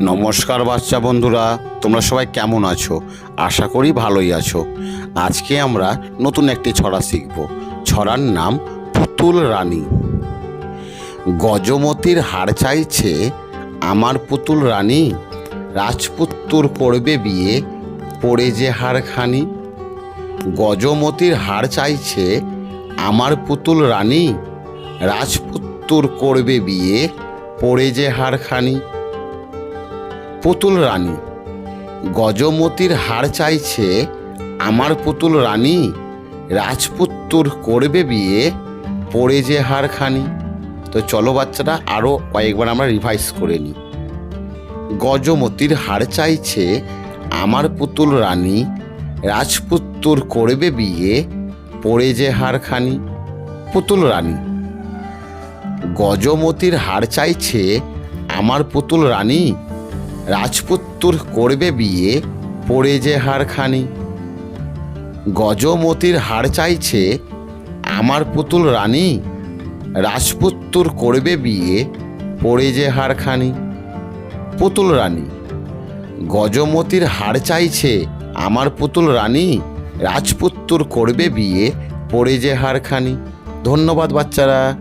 নমস্কার বাচ্চা বন্ধুরা, তোমরা সবাই কেমন আছো? আশা করি ভালোই আছো। আজকে আমরা নতুন একটি ছড়া শিখব। ছড়ার নাম পুতুল রানী। গজমতির হার চাইছে আমার পুতুল রানী। রাজপুত্তুর করবে বিয়ে, পড়ে যে হারখানি গজমতির হার চাইছে আমার পুতুল রানী। রাজপুত্তুর করবে বিয়ে, পড়ে যে হারখানি পুতুল রানী। গজমতির হার চাইছে, আমার পুতুল রানী, রাজপুত্তুর করবে বিয়ে, পড়ে যে হার খানি তো চলো বাচ্চারা আরও কয়েকবার আমরা রিভাইস করে নিই। গজমতির হার চাইছে, আমার পুতুল রানী, রাজপুত্তুর করবে বিয়ে, পড়ে যে হার খানি পুতুল রানী। গজমতির হার চাইছে, আমার পুতুল রানী রাজপুত্তুর করবে বিয়ে, পড়ে যে হারখানি। গজমতির হাড় চাইছে, আমার পুতুল রানী, রাজপুত্তুর করবে বিয়ে, পড়ে যে হারখানি। পুতুল রানী, গজমতির হাড় চাইছে, আমার পুতুল রানী, রাজপুত্তুর করবে বিয়ে, পড়ে যে হারখানি। ধন্যবাদ বাচ্চারা।